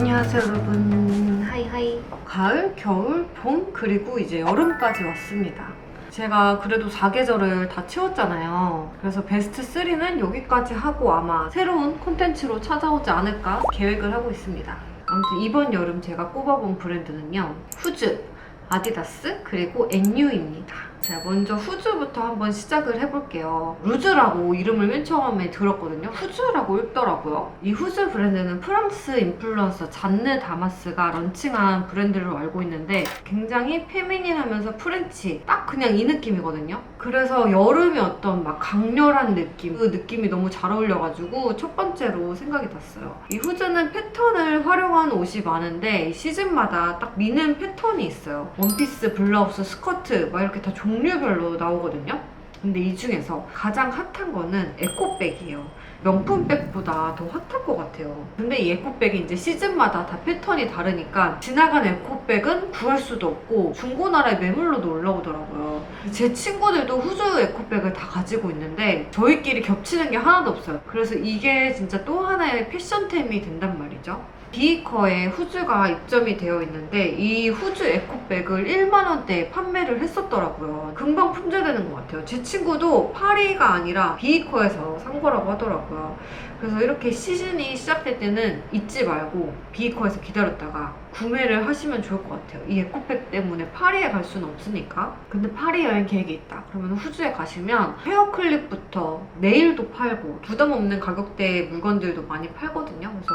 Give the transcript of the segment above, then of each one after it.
안녕하세요 여러분. 하이하이. 가을, 겨울, 봄 그리고 이제 여름까지 왔습니다. 제가 그래도 4계절을 다 채웠잖아요. 그래서 베스트 3는 여기까지 하고 아마 새로운 콘텐츠로 찾아오지 않을까 계획을 하고 있습니다 아무튼 이번 여름 제가 꼽아본 브랜드는요 후즈, 아디다스 그리고 NU입니다 제가 먼저 후즈부터 한번 시작을 해볼게요. 루즈라고 이름을 맨 처음에 들었거든요. 후즈라고 읽더라고요. 이 후즈 브랜드는 프랑스 인플루언서 잔느 다마스가 런칭한 브랜드로 알고 있는데 굉장히 페미닌하면서 프렌치 딱 그냥 이 느낌이거든요. 그래서 여름에 어떤 막 강렬한 느낌 그 느낌이 너무 잘 어울려가지고 첫 번째로 생각이 났어요. 이 후즈는 패턴을 활용한 옷이 많은데 이 시즌마다 딱 미는 패턴이 있어요. 원피스, 블라우스, 스커트 막 이렇게 다 종 류별로 나오거든요. 근데 이 중에서 가장 핫한 거는 에코백이에요. 명품백보다 더 핫할 것 같아요. 근데 이 에코백이 이제 시즌마다 다 패턴이 다르니까 지나간 에코백은 구할 수도 없고 중고나라에 매물로도 올라오더라고요. 제 친구들도 후즈 에코백을 다 가지고 있는데 저희끼리 겹치는 게 하나도 없어요. 그래서 이게 진짜 또 하나의 패션템이 된단 말이죠. 비이커에 후즈가 입점이 되어 있는데 이 후즈 에코백을 1만 원대에 판매를 했었더라고요. 금방 품절되는 것 같아요. 제 친구도 파리가 아니라 비이커에서 산 거라고 하더라고요. 그래서 이렇게 시즌이 시작될 때는 잊지 말고 비이커에서 기다렸다가 구매를 하시면 좋을 것 같아요. 이 에코백 때문에 파리에 갈 수는 없으니까. 근데 파리 여행 계획이 있다. 그러면 후즈에 가시면 헤어 클립부터 네일도 팔고 부담 없는 가격대의 물건들도 많이 팔거든요. 그래서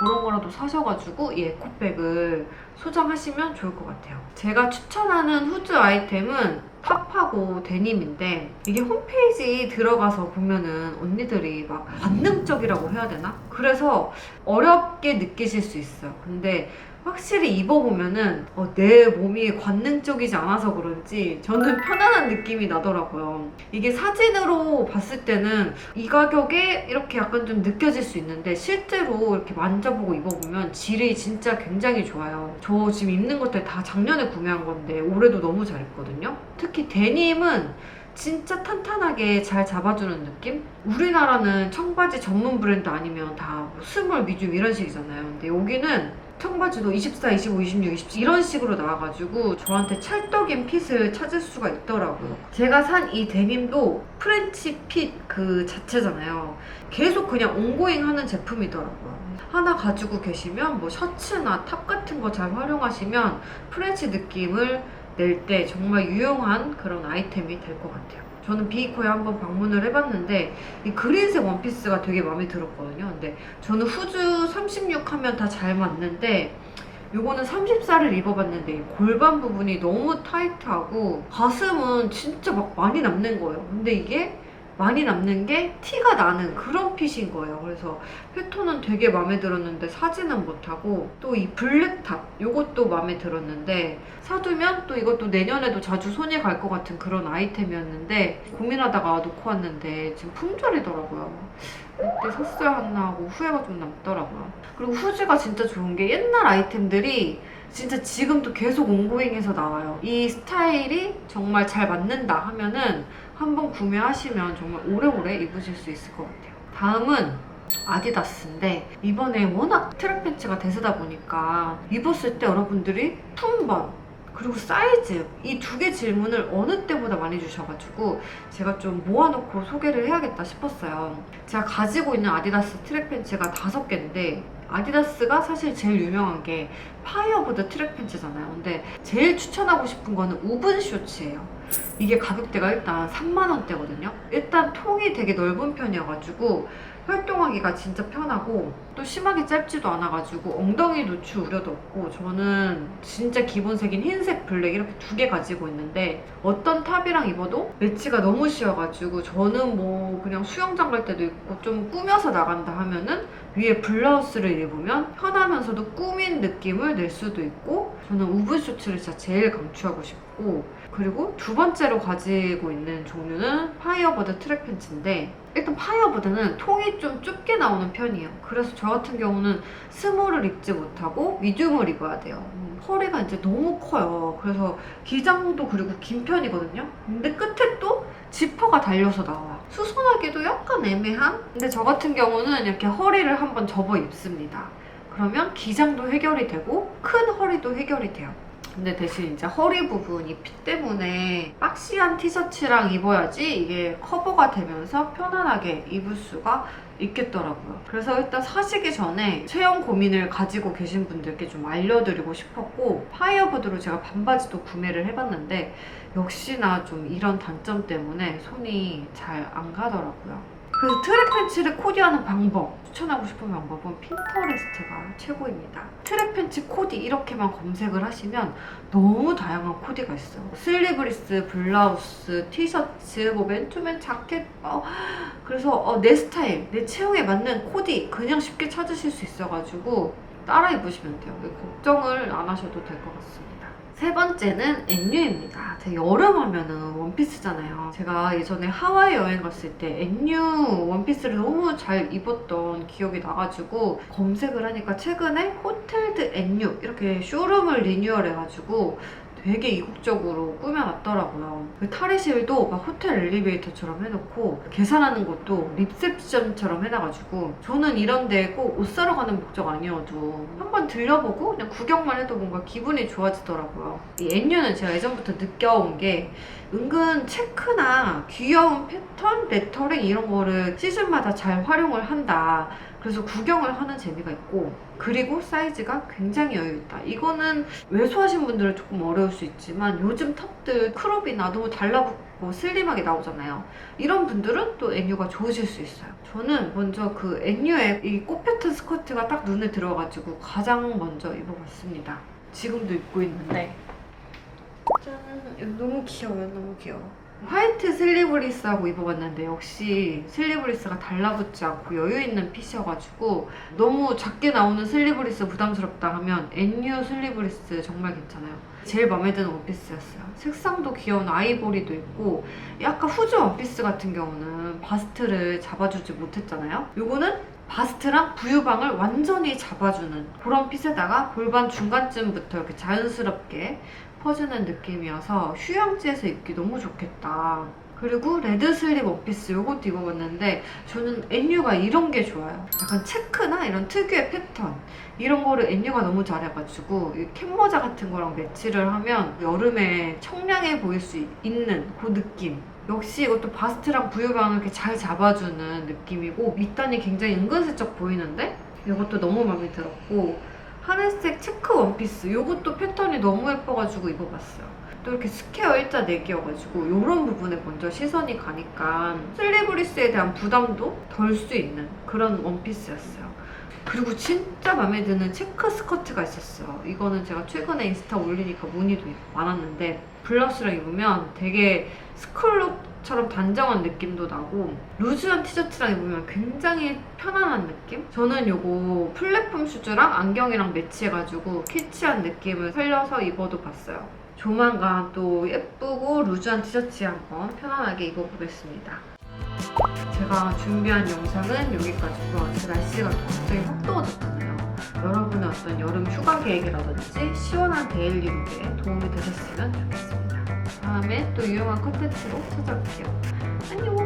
그런 거라도 사셔가지고 이 에코백을 소장하시면 좋을 것 같아요. 제가 추천하는 후즈 아이템은 탑하고 데님인데 이게 홈페이지 들어가서 보면은 언니들이 막 관능적이라고 해야 되나? 그래서 어렵게 느끼실 수 있어요. 근데 확실히 입어보면은 어, 내 몸이 관능적이지 않아서 그런지 저는 편안한 느낌이 나더라고요. 이게 사진으로 봤을 때는 이 가격에 이렇게 약간 좀 느껴질 수 있는데 실제로 이렇게 만져보고 입어보면 질이 진짜 굉장히 좋아요. 저 지금 입는 것들 다 작년에 구매한 건데 올해도 너무 잘 입거든요. 특히 데님은 진짜 탄탄하게 잘 잡아주는 느낌? 우리나라는 청바지 전문 브랜드 아니면 다뭐 스몰, 미디움 이런 식이잖아요. 근데 여기는 청바지도 24, 25, 26, 27 이런 식으로 나와가지고 저한테 찰떡인 핏을 찾을 수가 있더라고요. 제가 산 이 데님도 프렌치 핏 그 자체잖아요. 계속 그냥 온고잉 하는 제품이더라고요. 하나 가지고 계시면 뭐 셔츠나 탑 같은 거 잘 활용하시면 프렌치 느낌을 낼 때 정말 유용한 그런 아이템이 될 것 같아요. 저는 비이코에 한번 방문을 해봤는데 이 그린색 원피스가 되게 마음에 들었거든요. 근데 저는 후즈 36 하면 다 잘 맞는데 요거는 34를 입어봤는데 이 골반 부분이 너무 타이트하고 가슴은 진짜 막 많이 남는 거예요. 근데 이게 많이 남는 게 티가 나는 그런 핏인 거예요. 그래서 패턴은 되게 마음에 들었는데 사지는 못하고 또 이 블랙탑 요것도 마음에 들었는데 사두면 또 이것도 내년에도 자주 손이 갈 것 같은 그런 아이템이었는데 고민하다가 놓고 왔는데 지금 품절이더라고요. 그때 샀어야 했나 하고 후회가 좀 남더라고요. 그리고 후즈가 진짜 좋은 게 옛날 아이템들이 진짜 지금도 계속 온고잉해서 나와요. 이 스타일이 정말 잘 맞는다 하면은 한번 구매하시면 정말 오래오래 입으실 수 있을 것 같아요. 다음은 아디다스인데 이번에 워낙 트랙 팬츠가 대세다 보니까 입었을 때 여러분들이 품번 그리고 사이즈 이 두 개 질문을 어느 때보다 많이 주셔가지고 제가 좀 모아놓고 소개를 해야겠다 싶었어요. 제가 가지고 있는 아디다스 트랙 팬츠가 다섯 개인데 아디다스가 사실 제일 유명한 게 파이어보드 트랙 팬츠잖아요. 근데 제일 추천하고 싶은 거는 우분 쇼츠예요. 이게 가격대가 일단 3만 원대거든요. 일단 통이 되게 넓은 편이어가지고 활동하기가 진짜 편하고 또 심하게 짧지도 않아가지고 엉덩이 노출 우려도 없고 저는 진짜 기본색인 흰색, 블랙 이렇게 두 개 가지고 있는데 어떤 탑이랑 입어도 매치가 너무 쉬워가지고 저는 뭐 그냥 수영장 갈 때도 입고 좀 꾸며서 나간다 하면은 위에 블라우스를 입으면 편하면서도 꾸민 느낌을 낼 수도 있고 저는 우분 쇼츠를 진짜 제일 강추하고 싶고 그리고 두 번째로 가지고 있는 종류는 파이어버드 트랙 팬츠인데 일단 파이어버드는 통이 좀 좁게 나오는 편이에요. 그래서 저 같은 경우는 스몰을 입지 못하고 미디움을 입어야 돼요. 음, 허리가 이제 너무 커요. 그래서 기장도 그리고 긴 편이거든요. 근데 끝에 또 지퍼가 달려서 나와. 수선하기도 약간 애매한? 근데 저 같은 경우는 이렇게 허리를 한번 접어 입습니다. 그러면 기장도 해결이 되고 큰 허리도 해결이 돼요. 근데 대신 이제 허리 부분이 피 때문에 박시한 티셔츠랑 입어야지 이게 커버가 되면서 편안하게 입을 수가 있겠더라고요. 그래서 일단 사시기 전에 체형 고민을 가지고 계신 분들께 좀 알려드리고 싶었고 파이어보드로 제가 반바지도 구매를 해봤는데 역시나 좀 이런 단점 때문에 손이 잘 안 가더라고요. 그래서 트랙 팬츠를 코디하는 방법 추천하고 싶은 방법은 핀터레스트가 최고입니다. 트랙 팬츠 코디 이렇게만 검색을 하시면 너무 다양한 코디가 있어요. 슬리브리스, 블라우스, 티셔츠, 뭐 맨투맨 자켓, 어, 그래서 어, 내 스타일, 내 체형에 맞는 코디 그냥 쉽게 찾으실 수 있어가지고 따라 입으시면 돼요. 걱정을 안 하셔도 될 것 같습니다. 세 번째는 NU입니다. 제가 여름 하면은 원피스잖아요. 제가 예전에 하와이 여행 갔을 때 NU 원피스를 너무 잘 입었던 기억이 나가지고 검색을 하니까 최근에 호텔드 NU 이렇게 쇼룸을 리뉴얼해가지고 되게 이국적으로 꾸며놨더라고요. 그 탈의실도 막 호텔 엘리베이터처럼 해놓고 계산하는 것도 리셉션처럼 해놔가지고 저는 이런데 꼭 옷 사러 가는 목적 아니어도 한번 들려보고 그냥 구경만 해도 뭔가 기분이 좋아지더라고요. 이 NU는 제가 예전부터 느껴온 게 은근 체크나 귀여운 패턴, 레터링 이런 거를 시즌마다 잘 활용을 한다. 그래서 구경을 하는 재미가 있고 그리고 사이즈가 굉장히 여유있다. 이거는 왜소하신 분들은 조금 어려울 수 있지만 요즘 탑들 크롭이나 너무 달라붙고 슬림하게 나오잖아요. 이런 분들은 또 NU가 좋으실 수 있어요. 저는 먼저 그 NU의 이 꽃패턴 스커트가 딱 눈에 들어가지고 가장 먼저 입어봤습니다. 지금도 입고 있는데 짠! 너무 귀여워요. 너무 귀여워. 화이트 슬리브리스하고 입어봤는데 역시 슬리브리스가 달라붙지 않고 여유 있는 핏이어가지고 너무 작게 나오는 슬리브리스 부담스럽다 하면 NU 슬리브리스 정말 괜찮아요. 제일 마음에 드는 원피스였어요. 색상도 귀여운 아이보리도 있고 약간 후즈 원피스 같은 경우는 바스트를 잡아주지 못했잖아요. 요거는 바스트랑 부유방을 완전히 잡아주는 그런 핏에다가 골반 중간쯤부터 이렇게 자연스럽게 퍼주는 느낌이어서 휴양지에서 입기 너무 좋겠다. 그리고 레드 슬립 원피스 요것도 입어봤는데 저는 NU가 이런 게 좋아요. 약간 체크나 이런 특유의 패턴 이런 거를 NU가 너무 잘해가지고 이 캡모자 같은 거랑 매치를 하면 여름에 청량해 보일 수 있는 그 느낌. 역시 이것도 바스트랑 부유방을 이렇게 잘 잡아주는 느낌이고 밑단이 굉장히 은근슬쩍 보이는데 이것도 너무 마음에 들었고 하늘색 체크 원피스 이것도 패턴이 너무 예뻐가지고 입어봤어요. 또 이렇게 스퀘어 일자 내기여가지고 이런 부분에 먼저 시선이 가니까 슬리브리스에 대한 부담도 덜 수 있는 그런 원피스였어요. 그리고 진짜 마음에 드는 체크 스커트가 있었어요. 이거는 제가 최근에 인스타 올리니까 문의도 많았는데 블라우스랑 입으면 되게 스컬룩처럼 단정한 느낌도 나고 루즈한 티셔츠랑 입으면 굉장히 편안한 느낌? 저는 요거 플랫폼 슈즈랑 안경이랑 매치해가지고 키치한 느낌을 살려서 입어도 봤어요. 조만간 또 예쁘고 루즈한 티셔츠 한번 편안하게 입어보겠습니다. 제가 준비한 영상은 여기까지고 날씨가 갑자기 확 더워졌잖아요. 여러분의 어떤 여름 휴가 계획이라든지 시원한 데일리 룩에 도움이 되셨으면 좋겠습니다. 다음에 또 유용한 컨텐츠로 찾아올게요. 안녕!